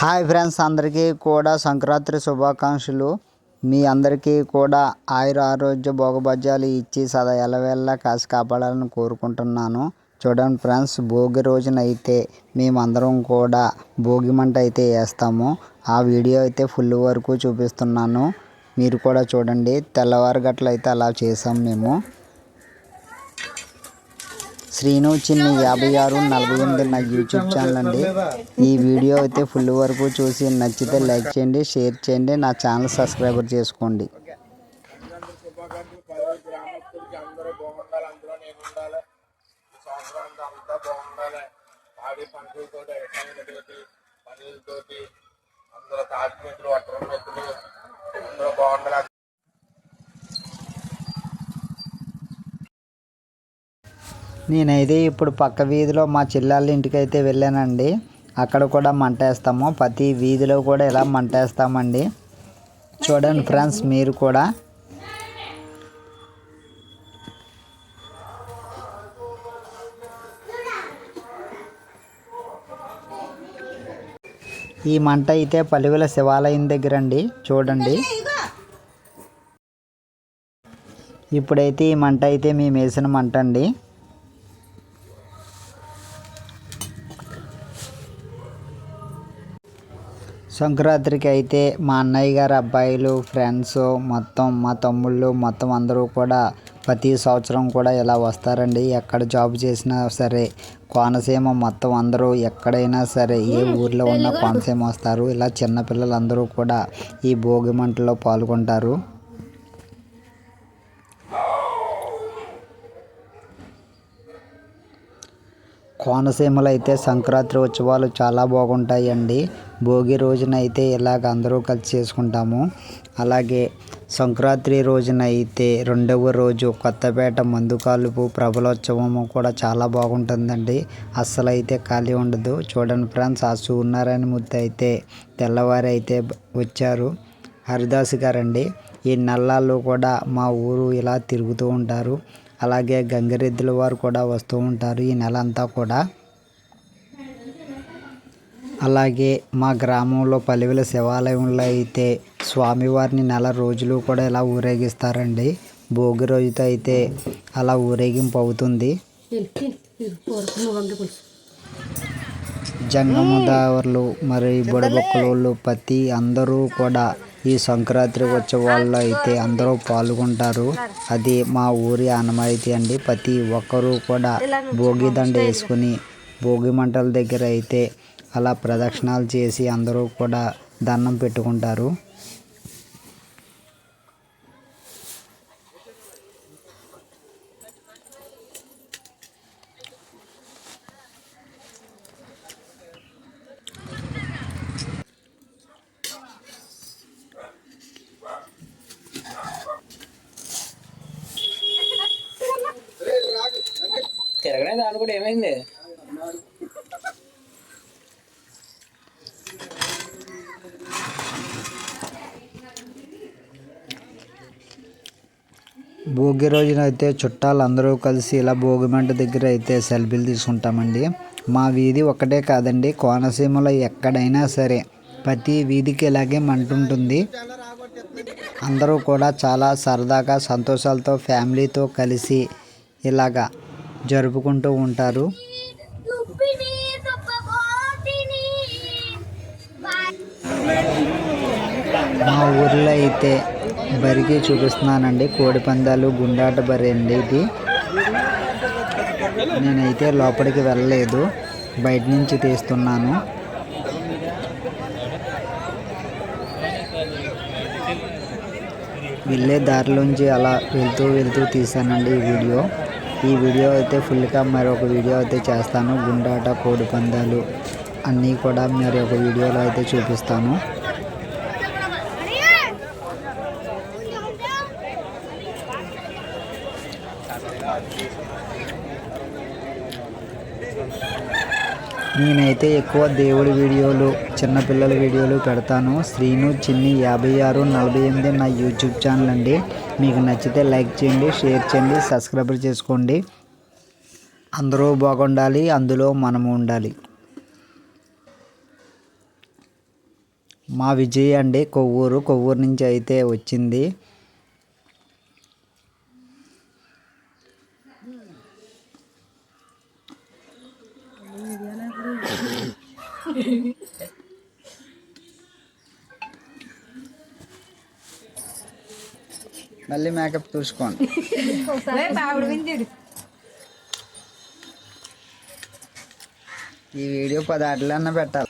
Hi friends అందరికీ కూడా సంక్రాంతి శుభాకాంక్షలు. మీ అందరికీ కూడా ఆయుర ఆరోగ్య భోగభజ్యాలు ఇచ్చి సదా ఎలవేళ్ళ కాసి కాపాడాలని కోరుకుంటున్నాను. చూడండి ఫ్రెండ్స్ భోగి రోజున అయితే మేమందరం కూడా భోగి మంట అయితే వేస్తాము. ఆ వీడియో అయితే ఫుల్ వరకు చూపిస్తున్నాను. మీరు కూడా చూడండి తెల్లవారు గట్ల అయితే అలా చేసాం మేము. శ్రీను చిన్ని యాభై ఆరు నలభై ఎనిమిది నా యూట్యూబ్ ఛానల్ అండి. ఈ వీడియో అయితే ఫుల్ వరకు చూసి నచ్చితే లైక్ చేయండి షేర్ చేయండి నా ఛానల్ సబ్స్క్రైబర్ చేసుకోండి. అందరూ బాగుండాలి సంవత్సరం అంతా అంతా బాగుండాలి పాడి పంటలతోటి వ్యవసాయంతోటి పనులతోటి అందరూ తాటిమెట్లు అట్టరం మెట్లు అందరూ బాగుండాలి నేనైతే ఇప్పుడు పక్క వీధిలో మా చెల్లెళ్ళ ఇంటికి అయితే వెళ్ళానండి. అక్కడ కూడా మంట వేస్తాము. ప్రతి వీధిలో కూడా ఇలా మంట వేస్తామండి. చూడండి ఫ్రెండ్స్ మీరు కూడా. ఈ మంట అయితే పలువుల శివాలయం దగ్గర అండి చూడండి. ఇప్పుడైతే ఈ మంట అయితే మేము వేసిన మంట అండి. సంక్రాంతికి అయితే మా అన్నయ్య గారి అబ్బాయిలు ఫ్రెండ్స్ మొత్తం మా తమ్ముళ్ళు మొత్తం అందరూ కూడా ప్రతి సంవత్సరం కూడా ఇలా వస్తారండి. ఎక్కడ జాబ్ చేసినా సరే కోనసీమ మొత్తం అందరూ ఎక్కడైనా సరే ఏ ఊర్లో ఉన్న కోనసీమ వస్తారు. ఇలా చిన్నపిల్లలందరూ కూడా ఈ భోగి మంటలో పాల్గొంటారు. కోనసీమలో అయితే సంక్రాంతి ఉత్సవాలు చాలా బాగుంటాయండి. భోగి రోజున అయితే ఇలాగ అందరూ కలిసి చేసుకుంటాము. అలాగే సంక్రాంతి రోజున అయితే రెండవ రోజు కొత్తపేట మందుకాలుపు ప్రభలోత్సవము కూడా చాలా బాగుంటుందండి. అస్సలు అయితే ఖాళీ ఉండదు. చూడండి ఫ్రెండ్స్ ఆ సూర్యనారాయణ మూర్తి అయితే తెల్లవారు అయితే వచ్చారు. హరిదాస్ గారండి. ఈ నల్లాళ్ళు కూడా మా ఊరు ఇలా తిరుగుతూ ఉంటారు. అలాగే గంగిరెద్దుల వారు కూడా వస్తూ ఉంటారు ఈ నెల అంతా కూడా. అలాగే మా గ్రామంలో పలివెల శివాలయంలో అయితే స్వామివారిని నెల రోజులు కూడా ఇలా ఊరేగిస్తారండి. భోగి రోజుతో అయితే అలా ఊరేగింపు అవుతుంది. జంగమదారులు మరి బుడబొక్కలు ప్రతి అందరూ కూడా ఈ సంక్రాంతి ఉత్సవాల్లో అయితే అందరూ పాల్గొంటారు. అది మా ఊరి ఆనవాయితీ అండి. ప్రతి ఒక్కరూ కూడా భోగి దండ వేసుకుని భోగి మంటల దగ్గర అయితే అలా ప్రదక్షిణాలు చేసి అందరూ కూడా దండం పెట్టుకుంటారు. తిరగనే దాని కూడా ఏమైంది? భోగి రోజున అయితే చుట్టాలు అందరూ కలిసి ఇలా భోగి మంట దగ్గర అయితే సెల్ఫీలు తీసుకుంటామండి. మా వీధి ఒక్కటే కాదండి కోనసీమలో ఎక్కడైనా సరే ప్రతి వీధికి ఇలాగే మంట ఉంటుంది. అందరూ కూడా చాలా సరదాగా సంతోషాలతో ఫ్యామిలీతో కలిసి ఇలాగా జరుపుకుంటూ ఉంటారు. మా ఊర్లో అయితే బరికి చూపిస్తున్నానండి. కోడి పందాలు గుండాట బరి అండి ఇది. నేనైతే లోపలికి వెళ్ళలేదు. బయట నుంచి తీస్తున్నాను. వెళ్ళే దారిలోంచి అలా వెళ్తూ వెళ్తూ తీసానండి ఈ వీడియో. ఈ వీడియో అయితే ఫుల్గా మరొక వీడియో అయితే చేస్తాను. గుండాట కోడి పందాలు అన్నీ కూడా మరి ఒక వీడియోలో అయితే చూపిస్తాను. నేనైతే ఎక్కువ దేవుడి వీడియోలు చిన్నపిల్లల వీడియోలు పెడతాను. శ్రీను చిన్ని యాభై ఆరు నలభై ఎనిమిది నా యూట్యూబ్ ఛానల్ అండి. మీకు నచ్చితే లైక్ చేయండి షేర్ చేయండి సబ్స్క్రైబర్ చేసుకోండి. అందరూ బాగుండాలి అందులో మనము ఉండాలి. మా విజయ్ అండి కొవ్వూరు. కొవ్వూరు నుంచి అయితే వచ్చింది. మళ్ళీ మేకప్ చూసుకోండి. ఈ వీడియో పది ఆటలన్నా పెట్టాలి.